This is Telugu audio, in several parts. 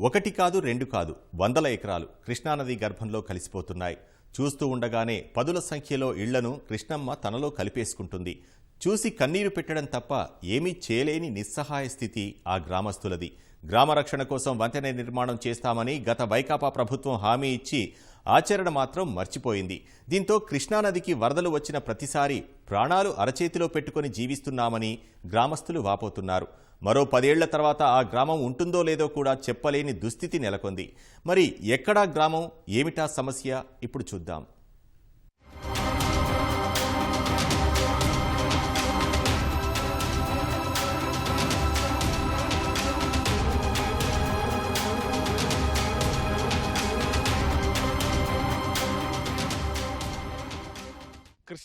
ఒకటి కాదు రెండు కాదు వందల ఎకరాలు కృష్ణానది గర్భంలో కలిసిపోతున్నాయి. చూస్తూ ఉండగానే పదుల సంఖ్యలో ఇళ్ళను కృష్ణమ్మ తనలో కలిపేసుకుంటుంది. చూసి కన్నీరు పెట్టడం తప్ప ఏమీ చేయలేని నిస్సహాయ స్థితి ఆ గ్రామస్తులది. గ్రామ రక్షణ కోసం వంతెన నిర్మాణం చేస్తామని గత వైకాపా ప్రభుత్వం హామీ ఇచ్చి ఆచరణ మాత్రం మర్చిపోయింది. దీంతో కృష్ణానదికి వరదలు వచ్చిన ప్రతిసారి ప్రాణాలు అరచేతిలో పెట్టుకొని జీవిస్తున్నామని గ్రామస్తులు వాపోతున్నారు. మరో పదేళ్ళ తర్వాత ఆ గ్రామం ఉంటుందో లేదో కూడా చెప్పలేని దుస్థితి నెలకొంది. మరి ఎక్కడా గ్రామం? ఏమిటా సమస్య? ఇప్పుడు చూద్దాం.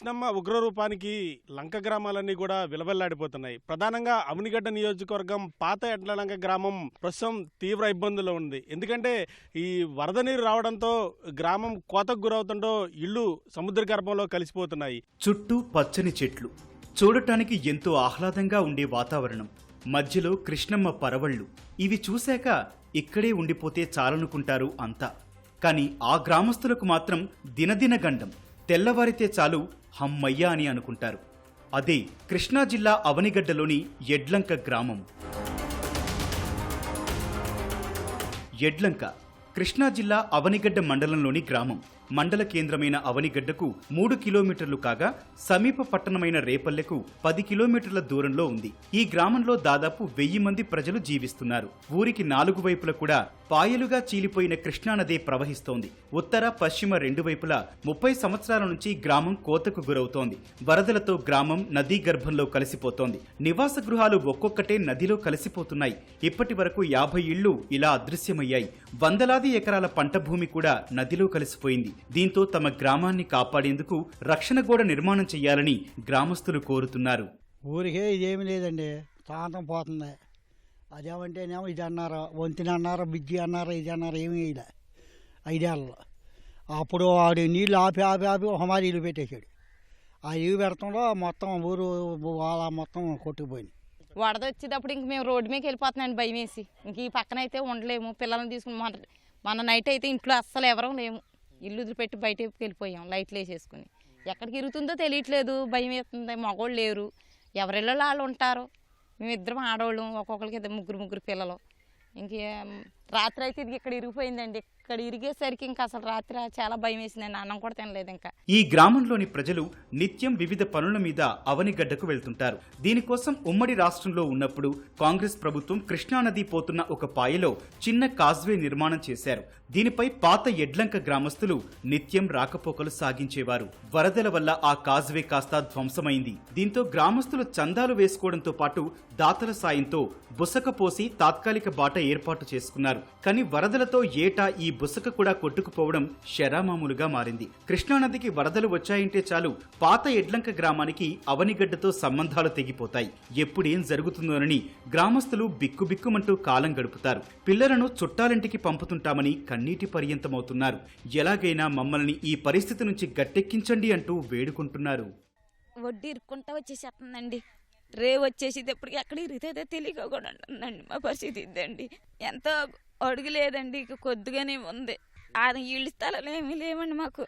కృష్ణమ్మ ఉగ్రరూపానికి లంక గ్రామాలన్నీ కూడా విలవెల్లాడిపోతున్నాయి. ప్రధానంగా అవనిగడ్డ నియోజకవర్గం పాత ఎడ్లలంక గ్రామం ప్రస్తుతం తీవ్ర ఇబ్బందుల్లో ఉంది. ఎందుకంటే ఈ వరద నీరు రావడంతో గ్రామం కోతకు గురవుతుండో ఇళ్ళు సముద్ర గర్భంలో కలిసిపోతున్నాయి. చుట్టూ పచ్చని చెట్లు. చూడటానికి ఎంతో ఆహ్లాదంగా ఉండే వాతావరణం. మధ్యలో కృష్ణమ్మ పరవళ్ళు. ఇవి చూశాక ఇక్కడే ఉండిపోతే చాలనుకుంటారు అంతా. కానీ ఆ గ్రామస్తులకు మాత్రం దినదిన గండం. తెల్లవారితే చాలు హమ్మయ్య అని అనుకుంటారు. అదే కృష్ణా జిల్లా అవనిగడ్డలోని ఎడ్లంక గ్రామం. ఎడ్లంక కృష్ణా జిల్లా అవనిగడ్డ మండలంలోని గ్రామం. మండల కేంద్రమైన అవనిగడ్డకు మూడు కిలోమీటర్లు కాగా సమీప పట్టణమైన రేపల్లెకు పది కిలోమీటర్ల దూరంలో ఉంది. ఈ గ్రామంలో దాదాపు వెయ్యి మంది ప్రజలు జీవిస్తున్నారు. ఊరికి నాలుగు వైపుల కూడా పాయలుగా చీలిపోయిన కృష్ణానదే ప్రవహిస్తోంది. ఉత్తర పశ్చిమ రెండు వైపులా ముప్పై సంవత్సరాల నుంచి గ్రామం కోతకు గురవుతోంది. వరదలతో గ్రామం నదీ గర్భంలో కలిసిపోతోంది. నివాస గృహాలు ఒక్కొక్కటే నదిలో కలిసిపోతున్నాయి. ఇప్పటి వరకు యాభై ఇళ్ళు ఇలా అదృశ్యమయ్యాయి. వందలాది ఎకరాల పంట భూమి కూడా నదిలో కలిసిపోయింది. దీంతో తమ గ్రామాన్ని కాపాడేందుకు రక్షణ గోడ నిర్మాణం చేయాలని గ్రామస్తులు కోరుతున్నారు. ఊరికే ఇదేమి లేదండి. ప్రాంతం పోతుంది. అదేమంటేనేమో ఇది అన్నారు వంతిన అన్నారు బిజ్జి అన్నారు ఇది అన్నారు ఏమీ ఇలా ఐదేళ్ళలో అప్పుడు వాడు నీళ్ళు ఆపి ఆపి ఆపి హమారి ఇల్లు పెట్టేశాడు. ఆ ఇల్లు పెడతంలో మొత్తం ఊరు వాళ్ళ మొత్తం కొట్టుకుపోయింది. వరద వచ్చేటప్పుడు ఇంక మేము రోడ్డు మీదకి వెళ్ళిపోతున్నాం భయం వేసి ఇంక ఈ పక్కన అయితే ఉండలేము. పిల్లల్ని తీసుకుని మన మన నైట్ అయితే ఇంట్లో అస్సలు ఎవరం లేము. ఇల్లు వదిలిపెట్టి బయటకి వెళ్ళిపోయాం లైట్లు వేసేసుకుని ఎక్కడికి ఇరుగుతుందో తెలియట్లేదు భయం వేస్తుంది. మగోళ్ళు లేరు. ఎవరిళ్ళలో వాళ్ళు ఉంటారు? మేమిద్దరం ఆడవాళ్ళం ఒక్కొక్కరికి ఇద్దరు ముగ్గురు ముగ్గురు పిల్లలు. ఇంకే రాత్రి అయితే ఇది ఇక్కడ ఇరిగిపోయిందండి. ఇక్కడ ఇరిగేసరికి ఇంకా అసలు రాత్రి చాలా భయం వేసిందండి అన్నం కూడా తినలేదు ఇంకా. ఈ గ్రామంలోని ప్రజలు నిత్యం వివిధ పనుల మీద అవనిగడ్డకు వెళ్తుంటారు. దీనికోసం ఉమ్మడి రాష్ట్రంలో ఉన్నప్పుడు కాంగ్రెస్ ప్రభుత్వం కృష్ణానది పోతున్న ఒక పాయలో చిన్న కాజ్వే నిర్మాణం చేశారు. దీనిపై పాత ఎడ్లంక గ్రామస్తులు నిత్యం రాకపోకలు సాగించేవారు. వరదల వల్ల ఆ కాజ్వే కాస్త ధ్వంసమైంది. దీంతో గ్రామస్తులు చందాలు వేసుకోవడంతో పాటు దాతల సాయంతో బుసక పోసి తాత్కాలిక బాట ఏర్పాటు చేసుకున్నారు. కానీ వరదలతో ఏటా ఈ బుసక కూడా కొట్టుకుపోవడం శరామామూలుగా మారింది. కృష్ణానదికి వరదలు వచ్చాయంటే చాలు పాత ఎడ్లంక గ్రామానికి అవనిగడ్డతో సంబంధాలు తెగిపోతాయి. ఎప్పుడేం జరుగుతుందోనని గ్రామస్తులు బిక్కుబిక్కుమంటూ కాలం గడుపుతారు. పిల్లలను చుట్టాలింటికి పంపుతుంటామని కన్నీటి పర్యంతమవుతున్నారు. ఎలాగైనా మమ్మల్ని ఈ పరిస్థితి నుంచి గట్టెక్కించండి అంటూ వేడుకుంటున్నారు. వడ్డీ ఇరుక్కుంటా వచ్చేసేస్తుందండి రే వచ్చేసేటప్పటికి ఎక్కడ ఇరిగితే తెలియకుండా ఉంటుందండి మా పరిస్థితి ఇదండి ఎంతో అడుగు లేదండి ఇక కొద్దిగానే ఉంది. అది ఇళ్ళ స్థలాలు ఏమీ లేవండి మాకు.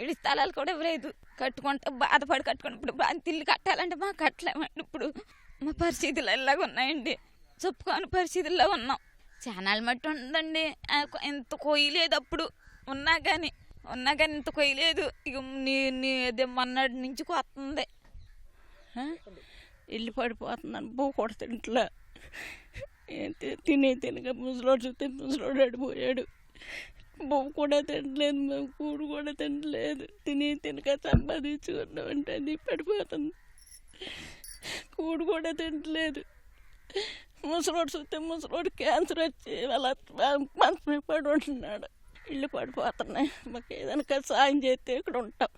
ఇళ్ళ స్థలాలు కూడా లేదు కట్టుకుంటే బాధపడి కట్టుకుని ఇప్పుడు ఇల్లు కట్టాలంటే మాకు కట్టలేమండి ఇప్పుడు. మా పరిస్థితులు ఎలాగ ఉన్నాయండి? చెప్పుకోని పరిస్థితుల్లో ఉన్నాం. చానాలు మట్టి ఉందండి. ఎంత కొయ్యలేదు అప్పుడు. ఉన్నా కానీ ఉన్నా కానీ ఇంత కొయ్యలేదు ఇక నీ నీ అదే మొన్నటి నుంచి కొత్తుంది. ఇల్లు పడిపోతున్నాను బో కొడుతుంట్లా తినే తినక ముసలోడు చూస్తే ముసలోడు అడిపోయాడు బొమ్మ కూడా తినలేదు మేము కూడు కూడా తినలేదు తిని తినక సంపాదించుకున్నామంటే అది పడిపోతుంది. కూడు కూడా తినట్లేదు. ముసలోడు చూస్తే ముసలోడు క్యాన్సర్ వచ్చి అలా మనసు పడి ఉంటున్నాడు. ఇల్లు పడిపోతున్నాయి. మాకు ఏదైనా సాయం చేస్తే ఇక్కడ ఉంటాం.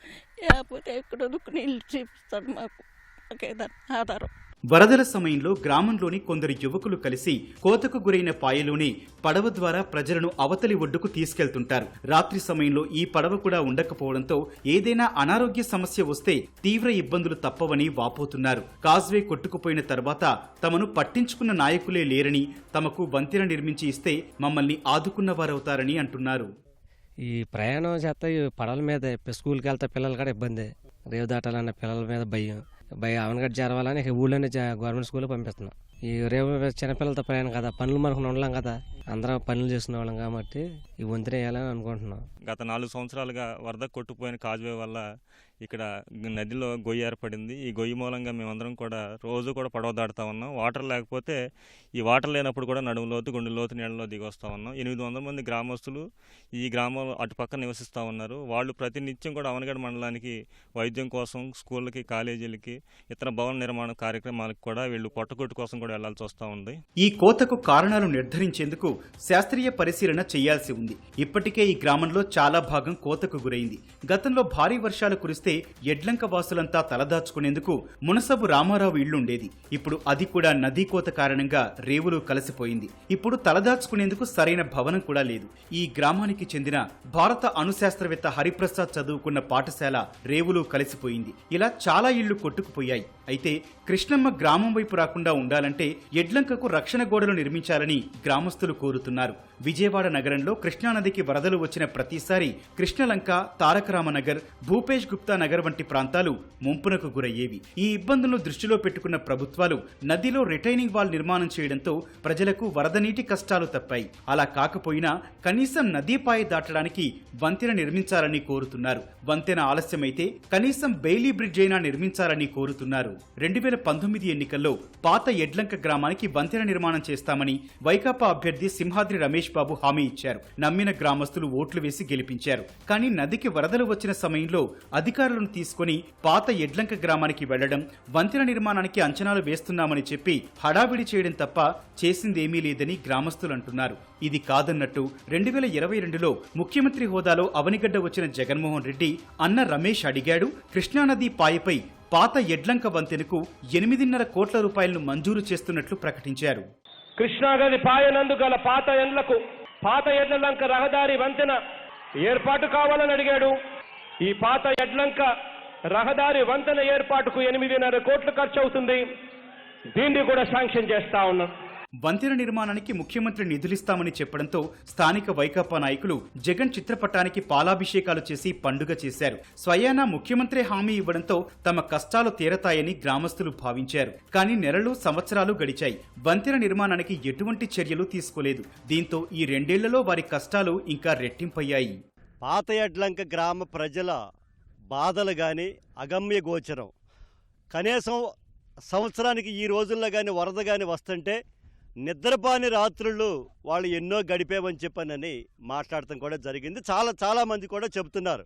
లేకపోతే ఇక్కడ దుక్కుని ఇల్లు చూపిస్తాడు మాకు. ఆధారం. వరదల సమయంలో గ్రామంలోని కొందరు యువకులు కలిసి కోతకు గురైన పాయలోనే పడవ ద్వారా ప్రజలను అవతలి ఒడ్డుకు తీసుకెళ్తుంటారు. రాత్రి సమయంలో ఈ పడవ కూడా ఉండకపోవడంతో ఏదైనా అనారోగ్య సమస్య వస్తే తీవ్ర ఇబ్బందులు తప్పవని వాపోతున్నారు. కాజ్వే కొట్టుకుపోయిన తర్వాత తమను పట్టించుకున్న నాయకులే లేరని తమకు వంతెన నిర్మించి ఇస్తే మమ్మల్ని ఆదుకున్నవారవుతారని అంటున్నారు. ఈ ప్రయాణం చేస్తే ఈ పడవల మీద స్కూల్కి వెళ్తే పిల్లలు కూడా ఇబ్బంది. రేవు దాటాలన్న పిల్లల మీద భయం. భయ అవనగడ్డ చేరవాలని ఇక ఊళ్ళోనే గవర్నమెంట్ స్కూల్లో పంపిస్తున్నాం. ఈ రేవు చిన్నపిల్లలతో ప్రయాణం కదా పనులు మనకు ఉండలేం కదా. అందరం పనులు చేసుకునే వాళ్ళం కాబట్టి ఈ వంతెన వేయాలని అనుకుంటున్నాం. గత నాలుగు సంవత్సరాలుగా వరద కొట్టుకుపోయిన కాజ్వే వల్ల ఇక్కడ నదిలో గొయ్యి ఏర్పడింది. ఈ గొయ్యి మూలంగా మేమందరం కూడా రోజు కూడా పడవ దాడుతూ ఉన్నాం. వాటర్ లేకపోతే ఈ వాటర్ లేనప్పుడు కూడా నడుము లోతు గుండె లోతు నీళ్ళలో దిగి వస్తూ ఉన్నాం. ఎనిమిది వందల మంది గ్రామస్తులు ఈ గ్రామం అటుపక్క నివసిస్తూ ఉన్నారు. వాళ్ళు ప్రతినిత్యం కూడా అవనగడ మండలానికి వైద్యం కోసం స్కూళ్ళకి కాలేజీలకి ఇతర భవన నిర్మాణ కార్యక్రమాలకు కూడా వీళ్ళు పొట్టగొట్టు కోసం కూడా వెళ్ళాల్సి వస్తూ ఉంది. ఈ కోతకు కారణాలు నిర్ధారించేందుకు శాస్త్రీయ పరిశీలన చేయాల్సి ఉంది. ఇప్పటికే ఈ గ్రామంలో చాలా భాగం కోతకు గురైంది. గతంలో భారీ వర్షాలు కురిస్తే ఎడ్లంక వాసులంతా తలదాచుకునేందుకు మునసబు రామారావు ఇళ్ళుండేది ఇప్పుడు అది కూడా నదీ కోత కారణంగా రేవులు కలిసిపోయింది. ఇప్పుడు తలదాచుకునేందుకు సరైన భవనం కూడా లేదు. ఈ గ్రామానికి చెందిన భారత అణుశాస్త్రవేత్త హరిప్రసాద్ చదువుకున్న పాఠశాల రేవులు కలిసిపోయింది. ఇలా చాలా ఇళ్ళు కొట్టుకుపోయాయి. అయితే కృష్ణమ్మ గ్రామం వైపు రాకుండా ఉండాలంటే ఎడ్లంకకు రక్షణ గోడలు నిర్మించాలని గ్రామస్తులు కోరుతున్నారు. విజయవాడ నగరంలో కృష్ణానదికి వరదలు వచ్చిన ప్రతిసారి కృష్ణలంక తారకరామనగర్ భూపేష్ గుప్తా నగర్ వంటి ప్రాంతాలు ముంపునకు గురయ్యేవి. ఈ ఇబ్బందులను దృష్టిలో పెట్టుకున్న ప్రభుత్వాలు నదిలో రిటైనింగ్ వాల్ నిర్మాణం చేయడంతో ప్రజలకు వరద నీటి కష్టాలు తప్పాయి. అలా కాకపోయినా కనీసం నదీపాయ దాటడానికి వంతెన నిర్మించాలని కోరుతున్నారు. వంతెన ఆలస్యమైతే కనీసం బెయిలీ బ్రిడ్జ్ అయినా నిర్మించాలని కోరుతున్నారు. రెండు వేల పంతొమ్మిది ఎన్నికల్లో పాత ఎడ్లంక గ్రామానికి వంతెన నిర్మాణం చేస్తామని వైకాపా అభ్యర్థి సింహాద్రి రమేష్ బాబు హామీ ఇచ్చారు. నమ్మిన గ్రామస్తులు ఓట్లు వేసి గెలిపించారు. కానీ నదికి వరదలు వచ్చిన సమయంలో అధికారులను తీసుకుని పాత ఎడ్లంక గ్రామానికి వెళ్ళడం వంతెన నిర్మాణానికి అంచనాలు వేస్తున్నామని చెప్పి హడావిడి చేయడం తప్ప చేసిందేమీ లేదని గ్రామస్తులు అంటున్నారు. ఇది కాదన్నట్టు రెండు వేల ఇరవై రెండులో ముఖ్యమంత్రి హోదాలో అవనిగడ్డ వచ్చిన జగన్మోహన్ రెడ్డి అన్న రమేష్ అడిగాడు కృష్ణానది పాయపై పాత ఎడ్లంక వంతెనకు ఎనిమిదిన్నర కోట్ల రూపాయలను మంజూరు చేస్తున్నట్లు ప్రకటించారు. కృష్ణానది పాయనందు గల పాత ఎండ్లకు పాత ఎడ్లంక రహదారి వంతెన ఏర్పాటు కావాలని అడిగాడు. ఈ పాత ఎడ్లంక రహదారి వంతెన ఏర్పాటుకు ఎనిమిదిన్నర కోట్లు ఖర్చు అవుతుంది దీన్ని కూడా శాంక్షన్ చేస్తా ఉన్నాం. వంతెన నిర్మాణానికి ముఖ్యమంత్రి నిధులిస్తామని చెప్పడంతో స్థానిక వైకాపా నాయకులు జగన్ చిత్రపటానికి పాలాభిషేకాలు చేసి పండుగ చేశారు. స్వయానా ముఖ్యమంత్రి హామీ ఇవ్వడంతో తమ కష్టాలు తీరతాయని గ్రామస్తులు భావించారు. కానీ నెలలు సంవత్సరాలు గడిచాయి. వంతెన నిర్మాణానికి ఎటువంటి చర్యలు తీసుకోలేదు. దీంతో ఈ రెండేళ్ళలో వారి కష్టాలు ఇంకా రెట్టింపయ్యాయి. పాత ఎడ్లంక గ్రామ ప్రజల బాధలు కానీ అగమ్య గోచరం. కనీసం సంవత్సరానికి ఈ రోజుల్లో కానీ వరద కానీ వస్తుంటే నిద్రపాని రాత్రులు వాళ్ళు ఎన్నో గడిపేవని చెప్పనని మాట్లాడటం కూడా జరిగింది. చాలా చాలామంది కూడా చెబుతున్నారు.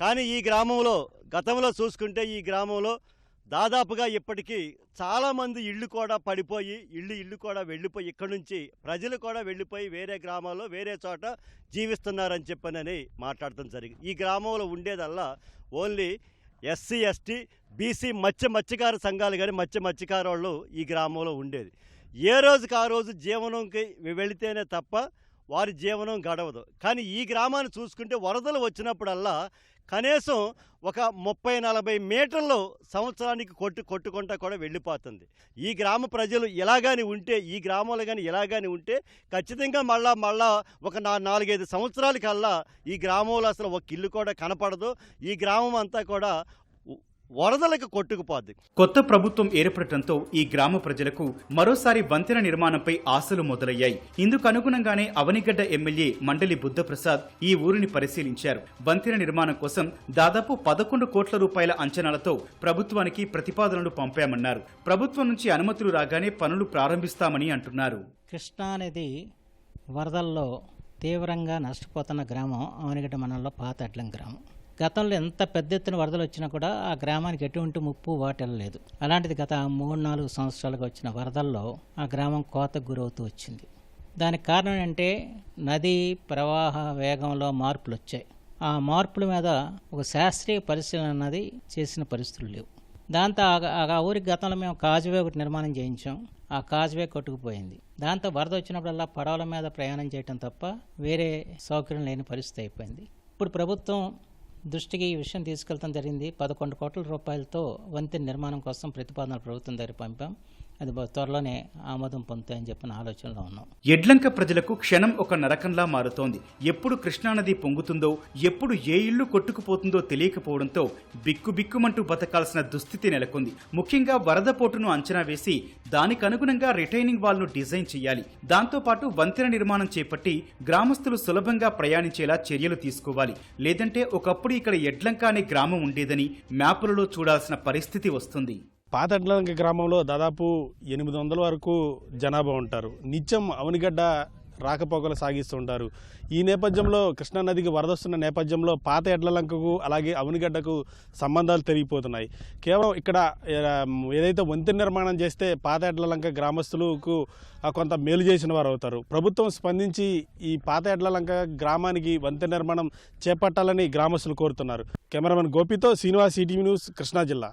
కానీ ఈ గ్రామంలో గతంలో చూసుకుంటే ఈ గ్రామంలో దాదాపుగా ఇప్పటికీ చాలామంది ఇళ్ళు కూడా పడిపోయి ఇళ్ళు ఇళ్ళు కూడా వెళ్ళిపోయి ఇక్కడి నుంచి ప్రజలు కూడా వెళ్ళిపోయి వేరే గ్రామాల్లో వేరే చోట జీవిస్తున్నారని చెప్పనని మాట్లాడటం జరిగింది. ఈ గ్రామంలో ఉండేదల్లా ఓన్లీ ఎస్సీ ఎస్టీ బీసీ మత్స్య మత్స్యకార సంఘాలు కానీ మత్స్య మత్స్యకార వాళ్ళు ఈ గ్రామంలో ఉండేది. ఏ రోజుకి ఆ రోజు జీవనంకి వెళితేనే తప్ప వారి జీవనం గడవదు. కానీ ఈ గ్రామాన్ని చూసుకుంటే వరదలు వచ్చినప్పుడల్లా కనీసం ఒక ముప్పై నలభై మీటర్లు సంవత్సరానికి కొట్టు కొట్టుకుంటా కూడా వెళ్ళిపోతుంది. ఈ గ్రామ ప్రజలు ఇలాగాని ఉంటే ఈ గ్రామంలో కానీ ఇలాగాని ఉంటే ఖచ్చితంగా మళ్ళా మళ్ళా ఒక నా నాలుగైదు సంవత్సరాల కల్లా ఈ గ్రామంలో అసలు ఒక ఇల్లు కూడా కనపడదు. ఈ గ్రామం అంతా కూడా వరదలకు కొట్టుకుపోద్ది. కొత్త ప్రభుత్వం ఏర్పడటంతో ఈ గ్రామ ప్రజలకు మరోసారి వంతెన నిర్మాణంపై ఆశలు మొదలయ్యాయి. ఇందుకు అనుగుణంగానే అవనిగడ్డ ఎమ్మెల్యే మండలి బుద్ధప్రసాద్ ఈ ఊరిని పరిశీలించారు. వంతెన నిర్మాణం కోసం దాదాపు పదకొండు కోట్ల రూపాయల అంచనాలతో ప్రభుత్వానికి ప్రతిపాదనలు పంపామన్నారు. ప్రభుత్వం నుంచి అనుమతులు రాగానే పనులు ప్రారంభిస్తామని అంటున్నారు. కృష్ణానది వరదల్లో తీవ్రంగా నష్టపోతున్న గ్రామం అవనిగడ్డ మండలంలో పాత అడ్లం గ్రామం. గతంలో ఎంత పెద్ద ఎత్తున వరదలు వచ్చినా కూడా ఆ గ్రామానికి ఎటువంటి ముప్పు వాటిల్లలేదు అలాంటిది గత మూడు నాలుగు సంవత్సరాలుగా వచ్చిన వరదల్లో ఆ గ్రామం కోతకు గురవుతూ వచ్చింది. దానికి కారణం ఏంటంటే నదీ ప్రవాహ వేగంలో మార్పులు వచ్చాయి. ఆ మార్పుల మీద ఒక శాస్త్రీయ పరిశీలన అన్నది చేసిన పరిస్థితులు లేవు. దాంతో ఆ- ఆ ఊరికి గతంలో మేము కాజువే ఒకటి నిర్మాణం చేయించాం. ఆ కాజువే కొట్టుకుపోయింది. దాంతో వరద వచ్చినప్పుడల్లా పడవల మీద ప్రయాణం చేయటం తప్ప వేరే సౌకర్యం లేని పరిస్థితి అయిపోయింది. ఇప్పుడు ప్రభుత్వం దృష్టికి ఈ విషయం తీసుకెళ్తాం జరిగింది. పదకొండు కోట్ల రూపాయలతో వంతెన నిర్మాణం కోసం ప్రతిపాదనలు ప్రభుత్వం దగ్గర పంపాం. అది త్వరలోనే ఆమోదం పొందుతాయని చెప్పిన ఆలోచనలో ఉన్నాం. ఎడ్లంక ప్రజలకు క్షణం ఒక నరకంలా మారుతోంది. ఎప్పుడు కృష్ణానది పొంగుతుందో ఎప్పుడు ఏ ఇల్లు కొట్టుకుపోతుందో తెలియకపోవడంతో బిక్కు బిక్కుమంటూ బతకాల్సిన దుస్థితి నెలకొంది. ముఖ్యంగా వరద పోటును అంచనా వేసి దానికి అనుగుణంగా రిటైనింగ్ వాల్ను డిజైన్ చేయాలి దాంతోపాటు వంతెన నిర్మాణం చేపట్టి గ్రామస్తులు సులభంగా ప్రయాణించేలా చర్యలు తీసుకోవాలి. లేదంటే ఒకప్పుడు ఇక్కడ ఎడ్లంక అనే గ్రామం ఉండేదని మ్యాపులలో చూడాల్సిన పరిస్థితి వస్తుంది. పాత గ్రామంలో దాదాపు ఎనిమిది వందల వరకు జనాభా ఉంటారు. నిత్యం అవనిగడ్డ రాకపోకలు సాగిస్తుంటారు ఈ నేపథ్యంలో కృష్ణానదికి వరదొస్తున్న నేపథ్యంలో పాత ఎడ్లలంకకు అలాగే అవనిగడ్డకు సంబంధాలు తెరిగిపోతున్నాయి. కేవలం ఇక్కడ ఏదైతే వంతెన నిర్మాణం చేస్తే పాత ఎడ్లలంక గ్రామస్తులకు కొంత మేలు చేసిన వారు అవుతారు. ప్రభుత్వం స్పందించి ఈ పాత ఎడ్లలంక గ్రామానికి వంతెన నిర్మాణం చేపట్టాలని గ్రామస్తులు కోరుతున్నారు. కెమెరామెన్ గోపితో శ్రీనివాస్ ఈటీవీ న్యూస్ కృష్ణా జిల్లా.